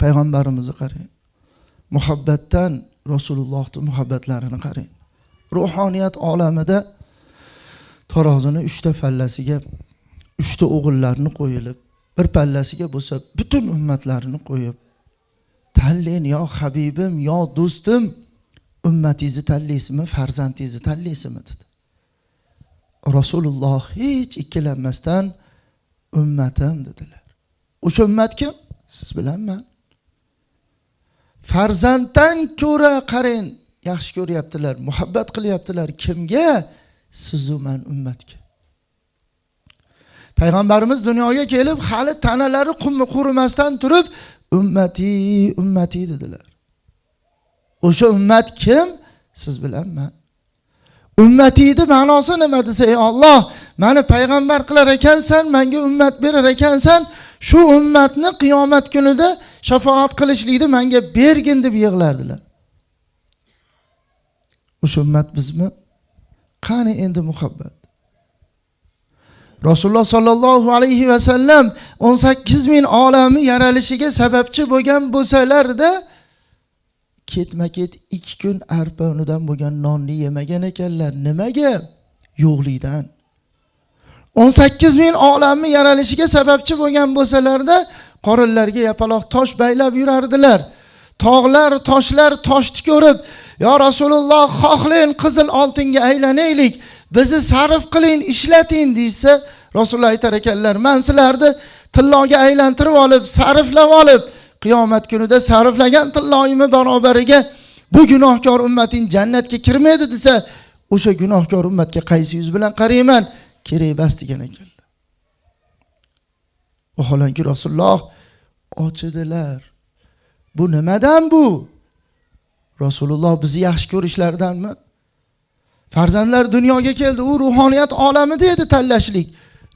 payg'ambarimizni qarang. Muhabbatdan rasulullohni muhabbatlarini qarang. Ruhoniyat olamida tarozini uchta pallasiga uchta o'g'illarni qo'yilib bir pallasiga bo'lsa butun ummatlarini qo'yib tanlang yo habibim yo do'stim ummatingizni tanlaysizmi farzandingizni tanlaysizmi dedi. Rasululloh hech ikkilanmasdan ummatim dedilar. O'sha ummat kim? Siz bilan man farzanddan ko'ra qarang yaxshi ko'ryaptilar muhabbat qilyaptilar. Kimga? Sizu man ummatga. Payg'ambarimiz dunyoga kelib hali tanalari qurimasdan turib ummati ummati dedilar. O'sha ummat kim? Siz bilan man. Ummatiyni ma'nosi nima desa ey olloh mani payg'ambar qilar ekansan menga ummat berar ekansan shu ummatni qiyomat kunida shafoat qilishlikni menga bergin deb yig'lardilar o'sha ummat bizmi qani endi muhabbat rasululloh sollallohu alayhi vasallam o'n sakkiz ming olami yaralishiga sababchi bo'lgan bo'lsalarda ketma ket ikki kun arpa unidan bo'lgan nonni yemagan ekanlar nimaga yo'qlikdan o'n sakkiz ming olamni yaralishiga sababchi bo'lgan bo'lsalarda qorinlariga yapaloq tosh baylab yurardilar. Tog'lar toshlar toshni ko'rib yo rasululloh xohlang qizil oltinga aylanaylik bizni sarf qiling ishlating deysa rasululloh aytar ekanlar man sizlarni tilloga aylantirib olib sarflab olib qiyomat kunida sarflagan tilloyimni barobariga bu gunohkor ummating jannatga kirmaydi desa o'sha gunohkor ummatga qaysi yuz bilan qarayman? Kerak emas degan ekanlar vaholanki rasululloh ochidilar. Bu nimadan bu? Rasululloh bizni yaxshi ko'rishlaridanmi? Farzandlar dunyoga keldi u ruhoniyat olamida edi tanlashlik.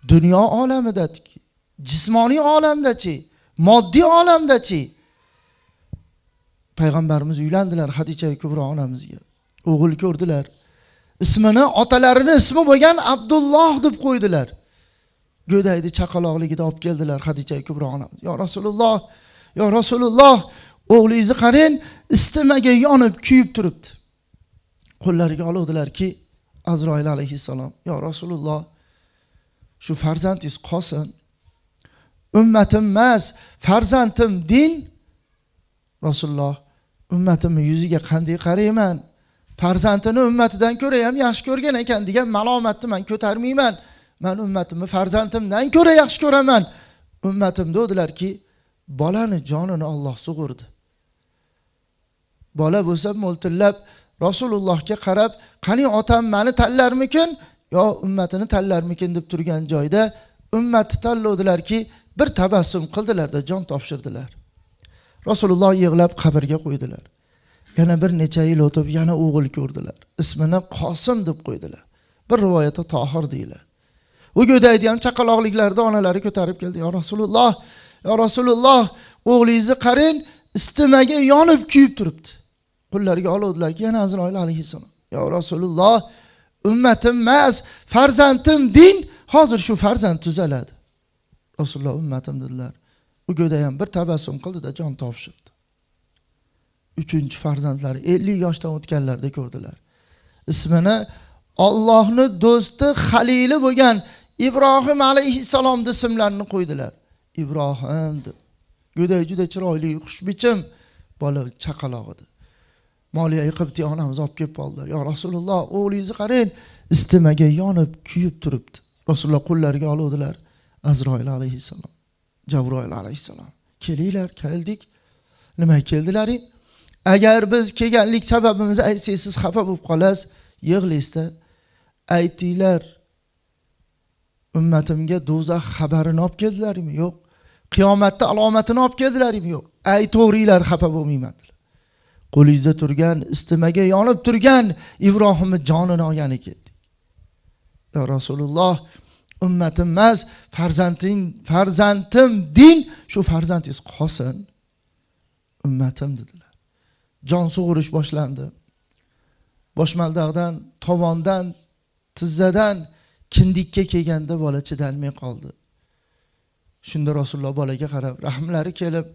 Dunyo olamida jismoniy olamdachi moddiy olamdachi. Payg'ambarimiz uylandilar hadicha kubro onamizga. O'g'il ko'rdilar. Ismini otalarini ismi bo'lgan abdulloh deb qo'ydilar. Go'dayni chaqaloqligida olib keldilar hadicha kubro onamiz yo rasululloh yo rasululloh o'g'lingizni qarang istimaga yonib kuyib turibdi qo'llariga oluvdilarki azroil alayhissalom yo rasululloh shu farzandingiz qolsin ummatim emas farzandim din. Rasululloh ummatimni yuziga qanday qarayman farzandini ummatidan ko'ra ham yaxshi ko'rgan ekan degan malomatni man ko'tarmayman man ummatimni farzandimdan ko'ra yaxshi ko'raman. Ummatim dedilarki bolani jonini olloh sug'urdi. Bola bo'lsa mo'ltillab rasulullohga qarab qani otam mani tanlarmikin? Yo ummatini tanlarmikin? deb turgan joyda ummatni tanlovdilarki bir tabassum qildilarda jon topshirdilar. Rasululloh yig'lab qabrga qo'ydilar. Yana bir necha yil o'tib yana o'g'il ko'rdilar. Ismini qosim deb qo'ydilar. Bir rivoyatda tohir deyiladi. U go'dayni ham chaqaloqliklarida onalari ko'tarib keldi. Yo rasululloh yo rasululloh o'g'lingizni qarang istimaga yonib kuyib turibdi. Qo'llariga oluvdilarki yana azroil alayhissalom yo rasululloh ummatim emas farzandim din hozir shu farzand tuzaladi. Rasululloh ummatim dedilar. U go'day ham bir tabassum qildida jon topshirdi. Uchinchi farzandlari ellik yoshdan o'tganlarida ko'rdilar. Ismini ollohni do'sti halili bo'lgan ibrohim alayhissalomni ismlarini qo'ydilar. Ibrohim deb. Go'day juda chiroyli xushbichim. Bola chaqaloq edi moliya qibtiy onamiz olib kelib qoldilar. Yo rasululloh o'g'lingizni qarang. Istimaga yonib kuyib turibdi. Rasululloh qo'llariga oluvdilar. Azroil alayhissalom jabroil alayhissalom. Kelinglar keldik. Nimaga keldilaring? Agar biz kelganlik sababimizni aytsangiz siz xafa bo'lib qolasiz. Yig'laysizda aytinglar. Ummatimga do'zax xabarini olib keldilarmi yo'q. Qiyomatni alomatini olib keldilarmi yo'q. Aytaveringlar xafa bo'lmayman. Qo'lingizda turgan istimaga yonib turgan ibrohimni jonini olgani keldik yo rasululloh ummatim emas farzanding farzandim din shu farzandingiz qolsin. Ummatim dedilar. Jon sug'urish boshlandi. Boshmaldag'dan tovondan tizzadan kindikka kelganda bola chidolmay qoldi. Shunda rasululloh bolaga qarab rahmlari kelib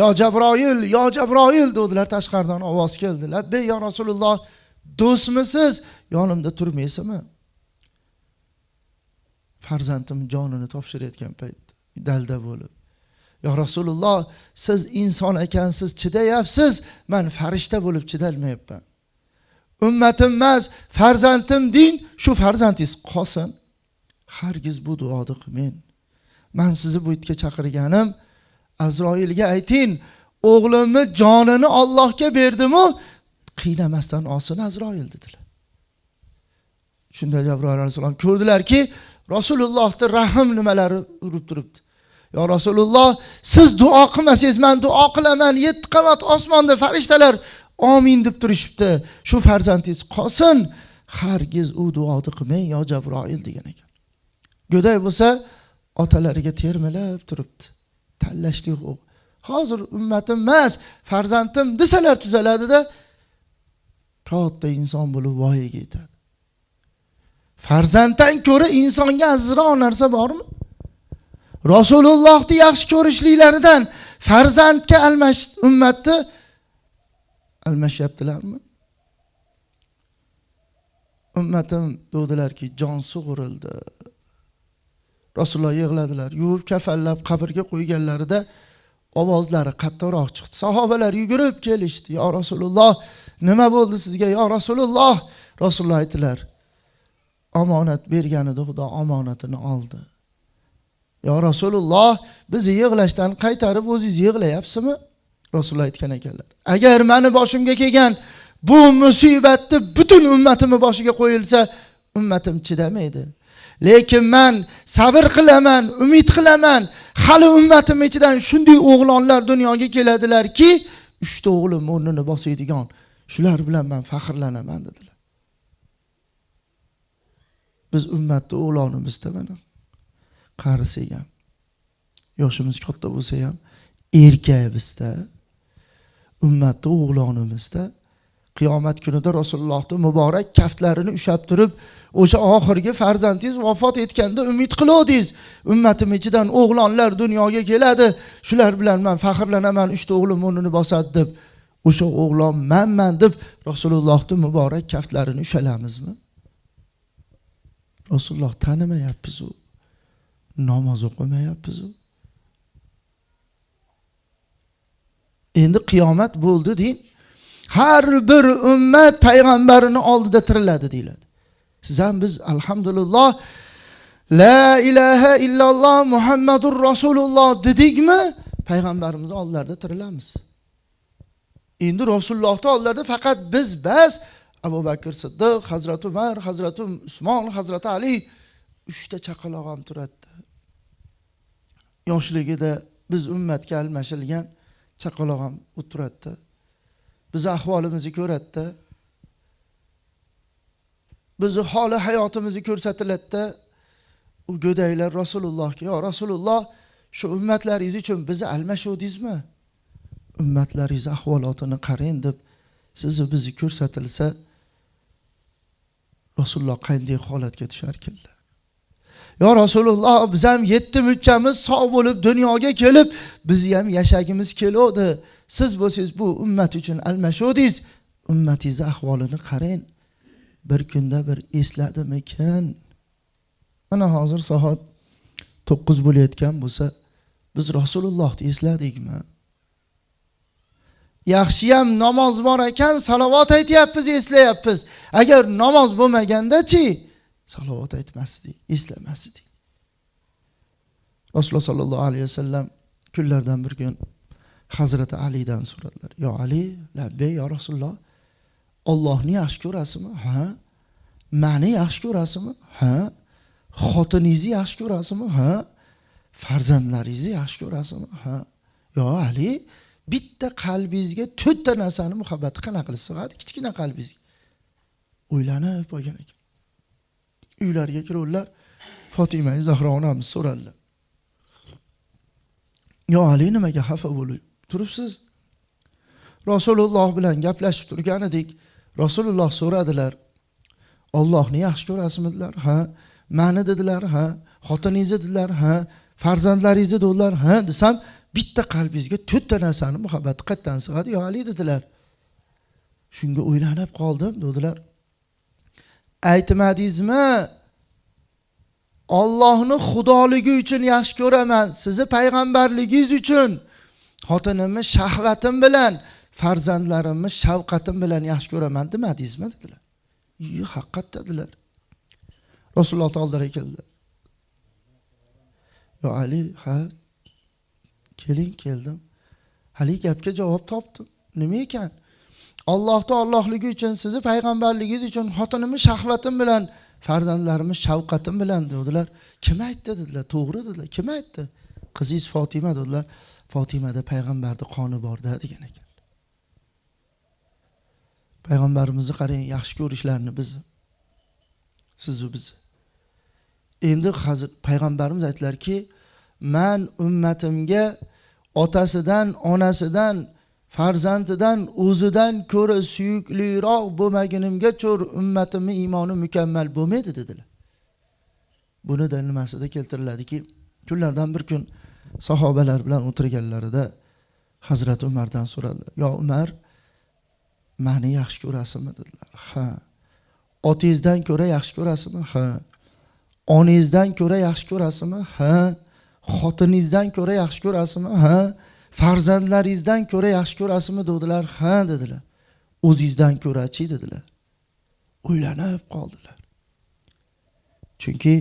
yo jabroil yo jabroil dedilar. Tashqaridan ovoz keldi. Labbay yo rasululloh do'stmisiz? Yonimda turmaysizmi? Farzandim jonini topshirayotgan payt dalda bo'lib yo rasululloh siz inson ekansiz chidayapsiz man farishta bo'lib chidolmayapman ummatim emas farzandim deng shu farzandingiz qolsin hargiz bu duoni qilmang man sizni bu yerga chaqirganim azroilga ayting o'g'limni jonini ollohga berdimu qiynamasdan olsin azroil dedilar shunda jabroil alayhissalom ko'rdilarki rasulullohni rahm nimalari urib turibdi yo rasululloh siz duo qilmasangiz man duo qilaman yetti qavat osmonda farishtalar omin deb turishibdi. Shu farzandingiz qolsin hargiz u duoni qilmang yo jabroil degan ekan. Go'dak bo'lsa otalariga termilib turibdi. Tanlashlik u. Hozir ummatim emas farzandim desalar tuzaladida katta inson bo'lib voyaga yetadi. Farzanddan ko'ra insonga azizroq narsa bormi? Rasulullohni yaxshi ko'rishliklaridan farzandga almash ummatni almashyaptilarmi ummatim degdilarki jon sug'urildi. Rasululloh yig'ladilar. Yuvib kafallab qabrga qo'yganlarida ovozlari qattiqroq chiqdi. Sahobalar yugurib kelishdi. Yo rasululloh nima bo'ldi sizga? Yo rasululloh! Rasululloh aytdilar omonat bergan edi xudo omonatini oldi. Yo rasululloh bizni yig'lashdan qaytarib o'zingiz yig'layapsizmi? Rasululloh aytgan ekanlar. Agar mani boshimga kelgan bu musibatni butun ummatimni boshiga qo'yilsa ummatim chidamaydi. Lekin man sabr qilaman umid qilaman hali ummatim ichidan shunday o'g'lonlar dunyoga keladilarki uchta o'g'lim o'rnini bosadigan shular bilan man faxrlanaman dedilar. Biz ummatni o'g'lonimizda mana qarisak ham yoshimiz katta bo'lsa ham erkagimizda ummatni o'g'lonimizda qiyomat kunida rasulullohni muborak kaftlarini ushlab turib o'sha oxirgi farzandingiz vafot etganda umid qiluvdingiz. Ummatim ichidan o'g'lonlar dunyoga keladi. Shular bilan man faxrlanaman uchta o'g'lim o'rnini bosadi deb o'sha o'g'lon manman deb rasulullohni muborak kaftlarini ushlamizmi rasululloh tanimayapmizu namoz o'qimayapmizu endi qiyomat bo'ldi deng har bir ummat payg'ambarini oldida tiriladi deyiladi. Siz ham biz alhamdulillah la ilaha illalloh muhammadur rasululloh dedikmi payg'ambarimizni oldlarida tirilamiz. Endi rasulullohni oldilarida faqat biz bas abu bakr siddiq hazrati umar hazrati usmon hazrati ali uchta chaqaloq ham turadi yoshligida biz ummatga almashilgan chaqaloq ham o'tiradida. Bizni ahvolimizni ko'radida. Bizni holi hayotimizni ko'rsatiladida. U go'daklar rasulullohga yo rasululloh shu ummatlaringiz uchun bizni almashuvdingizmi? Ummatlaringiz ahvolotini qarang deb sizni bizni ko'rsatilsa rasululloh qanday holatga tusharkanlar yo rasululloh biz ham yetti muchchamiz sog' bo'lib dunyoga kelib bizni ham yashagimiz keluvdi siz bo'lsangiz bu ummat uchun almashuvdingiz ummatingizni ahvolini qarang. Bir kunda bir esladimikin mana hozir soat to'qqiz bo'layotgan bo'lsa biz rasulullohni esladikmi? Yaxshiyam namoz bor ekan salovat aytyapmiz eslayapmiz. Agar namoz bo'lmagandachi salovat aytmasdik eslamasdik rasululloh sollallohu alayhi vasallam kunlardan bir kun hazrati alidan so'radilar yo ali labbay yo rasululloh ollohni yaxshi ko'rasizmi ha mani yaxshi ko'rasizmi ha xotiningizni yaxshi ko'rasizmi ha farzandlaringizni yaxshi ko'rasizmi ha yo ali bitta qalbingizga to'rtta narsani muhabbat qanaqa qilib sig'adi kichkina qalbingizga. O'ylanib qolgan ekan. Uylariga kiruvdilar. Fotima zahro onamiz so'radilar. Yo ali nimaga xafa bo'lib turibsiz? Rasululloh bilan gaplashib turgan edik rasululloh so'radilar. Ollohni yaxshi ko'rasizmi dedilar ha? Mani dedilar ha? Xotiningizni dedilar ha? Farzandlaringizni dedilar ha? desam bitta qalbingizga to'rtta narsani muhabbati qayerdan sig'adi yo ali dedilar. Shunga o'ylanib qoldim dedilar. Aytmadingizmi? Ollohni xudoligi uchun yaxshi ko'raman sizni payg'ambarligingiz uchun. Xotinimni shahvatim bilan farzandlarimni shavqatim bilan yaxshi ko'raman demadingizmi? Dedilar. Iyo haqqat dedilar. Rasululloh oldilariga keldi. Yo ali ha keling keldim. Haligi gapga javob topdim. Nima ekan? Allohni ollohligi uchun sizni payg'ambarligingiz uchun xotinimni shahvatim bilan farzandlarimni shavqatim bilan dedilar. Kim aytdi dedilar? To'g'ri dedilar. Kim aytdi? Qizingiz fotima dedilar. Fotimada payg'ambarni qoni borda degan ekan. Payg'ambarimizni qarang yaxshi ko'rishlarini bizni sizu bizni endi hozir payg'ambarimiz aytdilarki man ummatimga otasidan onasidan farzandidan o'zidan ko'ra suyukliroq bo'lmagunimga cho'r ummatimni iymoni mukammal bo'lmaydi dedilar. Buni nimasida keltiriladiki kunlardan bir kun sahobalar bilan o'tirganlarida hazrati umardan so'radilar yo umar mani yaxshi ko'rasizmi? dedilar. Ha otangizdan ko'ra yaxshi ko'rasizmi? Ha onangizdan ko'ra yaxshi ko'rasizmi? Ha xotiningizdan ko'ra yaxshi ko'rasizmi? Ha farzandlaringizdan ko'ra yaxshi ko'rasizmi dedilar. Ha dedilar. O'zingizdan ko'rachi dedilar. O'ylanib qoldilar. Chunki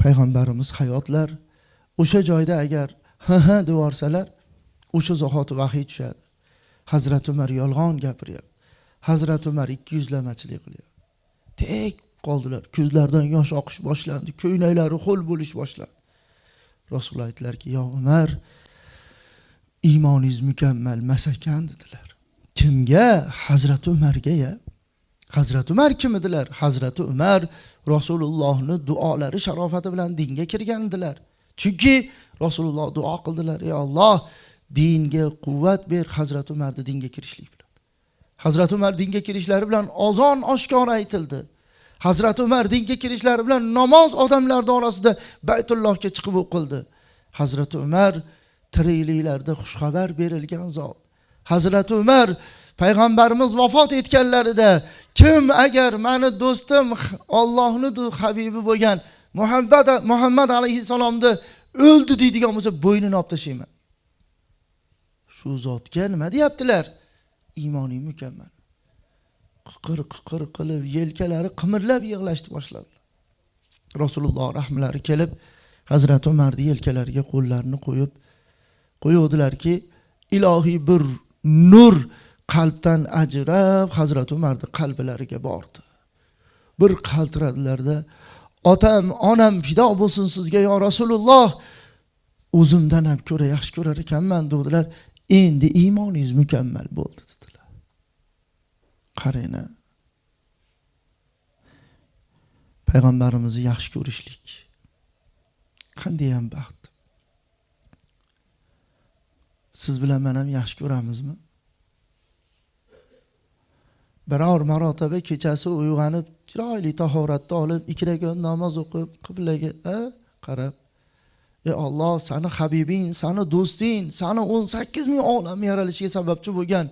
payg'ambarimiz hayotlar o'sha joyda agar ha ha devorsalar o'sha zahoti vahiy tushadi. Hazrati umar yolg'on gapiryapti. Hazrati umar ikki yuzlamachilik qilyapti. Tek qoldilar. Ko'zlaridan yosh oqish boshlandi. Ko'ylaklari ho'l bo'lish boshladi rasululloh aytdilarki yo umar iymoningiz mukammal emas ekan dedilar kimga hazrati umarga ya hazrati umar kim edilar hazrati umar rasulullohni duolari sharofati bilan dinga kirgan edilar chunki rasululloh duo qildilar ey olloh dinga quvvat ber hazrati umarni dinga kirishlik bilan hazrati umar dinga kirishlari bilan ozon oshkora aytildi hazrati umar dinga kirishlari bilan namoz odamlarni orasida baytullohga chiqib o'qildi hazrati umar tirikliklarda xushxabar berilgan zot. Hazrati umar payg'ambarimiz vafot etganlarida kim agar mani do'stim ollohni habibi bo'lgan muhammad muhammad alayhissalomni o'ldi deydigan bo'lsa bo'ynini olib tashlayman shu zotga nima deyaptilar? Iymoning mukammal. Qiqir qiqir qilib yelkalari qimirlab yig'lashni boshladi rasululloh rahmlari kelib hazrati umarni yelkalariga qo'llarini qo'yib qo'yuvdilarki ilohiy bir nur qalbdan ajrab hazrati umarni qalblariga bordi bir qaltiradilarda otam onam fido bo'lsin sizga yo rasululloh o'zimdan ham ko'ra yaxshi ko'rar ekanman dedilar endi iymoningiz mukammal bo'ldi dedilar qarang payg'ambarimizni yaxshi ko'rishlik qanday ham baxt siz bilan men ham yaxshi ko'ramizmi? Biror marotaba kechasi uyg'onib chiroyli tahoratni olib ikki rakat namoz o'qib qiblaga qarab ey olloh sani habibing sani do'sting sani o'n sakkiz ming olam yaralishiga sababchi bo'lgan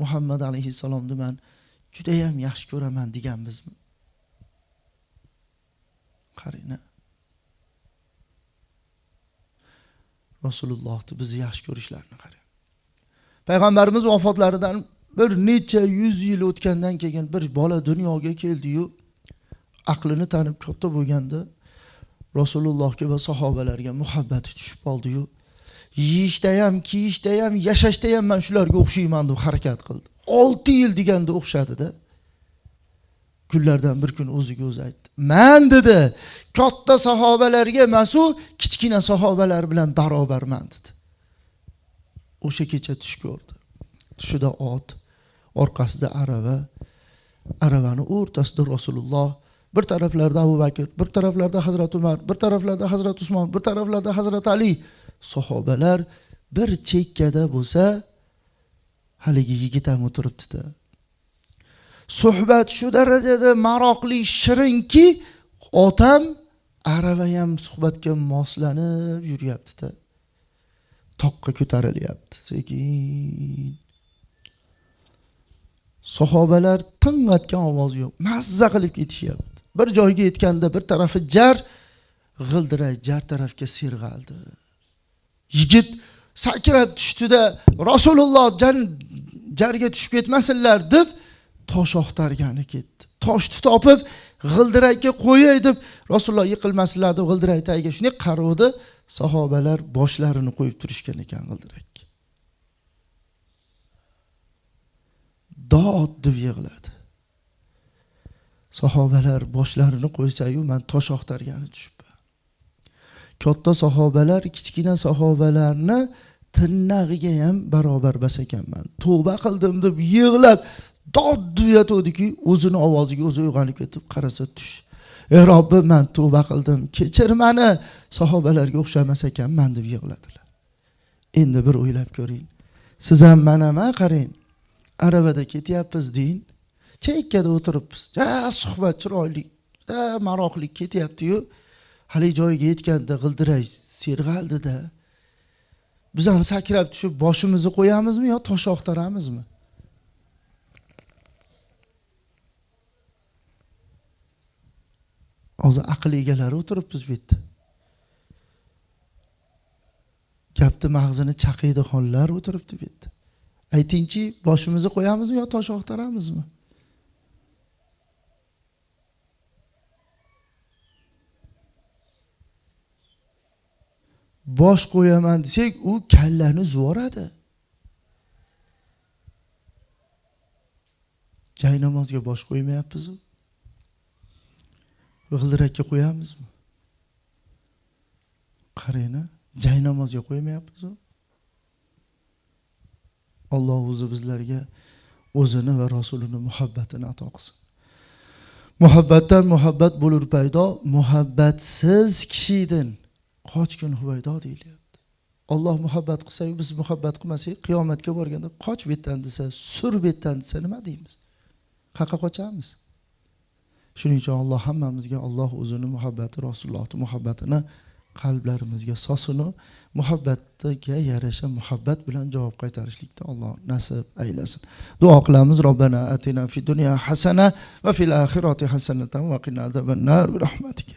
muhammad alayhissalomni man judayam yaxshi ko'raman deganmizmi? Qarang rasulullohni bizni yaxshi ko'rishlarini qarang. Payg'ambarimiz vafotlaridan bir necha yuz yil o'tgandan keyin bir bola dunyoga keldiyu aqlini tanib katta bo'lganda rasulullohga va sahobalarga muhabbati tushib qoldiyu. Yeyishda ham kiyishda ham yashashda ham man shularga o'xshayman deb harakat qildi. Olti yil deganda o'xshadida. Kunlardan bir kun o'ziga o'zi aytdi. Man dedi katta sahobalarga emasu kichkina sahobalar bilan barobarman dedi. O'sha kecha tush ko'rdi. Tushida ot orqasida arava aravani o'rtasida rasululloh bir taraflarda abu bakr bir taraflarda hazrati umar bir taraflarda hazrati usmon bir taraflarda hazrati ali. Sahobalar bir chekkada bo'lsa haligi yigit ham o'tiribdida. Suhbat shu darajada maroqli shirinki otam arava ham suhbatga moslanib yuryaptida. Toqqa ko'tarilyapti sekin. Sahobalar ting ovoz yo'q mazza qilib ketishyapti. Bir joyga yetganda bir tarafi jar g'ildirak jar tarafga serg'aldi. Yigit sakrab tushdida rasululloh jarga tushib ketmasinlar deb tosh oqtargani ketdi. Toshni topib g'ildirakka qo'yay deb rasululloh yiqilmasinlar deb g'ildirak tagiga shunday qaruvdi sahobalar boshlarini qo'yib turishgan ekan g'ildirakka dod deb yig'ladi. Sahobalar boshlarini qo'ysayu man tosh oqtargani tushibman. Katta sahobalar kichkina sahobalarni tirnag'iga ham barobar bas ekanman tavba qildim deb yig'lab dod deb yotuvdiki o'zini ovoziga o'zi uyg'onib ketib qarasa tush. Ey robbim man tavba qildim. Kechir mani sahobalarga o'xshamas ekanman deb yig'ladilar. Endi bir o'ylab ko'ring. Siz ham mana ma qarang? Aravada ketyapmiz deng chekkada o'tiribmiz. Ja suhbat chiroyli. Juda maroqli ketyaptiyu. Haligi joyiga yetganda g'ildirak serg'aldida. Biz ham sakrab tushib boshimizni qo'yamizmi yo tosh oqtaramizmi hozir aql egalari o'tiribmiz bu yerda. Gapni mag'zini chaqiydixonlar o'tiribdi bu yerda. Aytingchi boshimizni qo'yamizmi yo tosh oqtaramizmi bosh qo'yaman desak u kallani zuvoradi. Jaynamozga bosh qo'ymayapmizu. G'ildirakka qo'yamizmi? Qarangna jay namozga qo'ymayapmizu alloh o'zi bizlarga o'zini va rasulini muhabbatini ato qilsin. Muhabbatdan muhabbat bo'lur paydo muhabbatsiz kishidan qochgin huvaydo deyilyapti. Olloh muhabbat qilsayu biz muhabbat qilmasak qiyomatga borganda qoch bu yerdan desa sur bu yerdan desa nima deymiz? Qayerqa qochamiz? Shuning uchun alloh hammamizga alloh o'zini muhabbati rasulullohni muhabbatini qalblarimizga sosinu muhabbatiga yarasha muhabbat bilan javob qaytarishlikda alloh nasib aylasin. Duo qilamiz. Robbana atina fi dunya hasana va fil oxirati hasanatan va qina azabannar bi rahmatika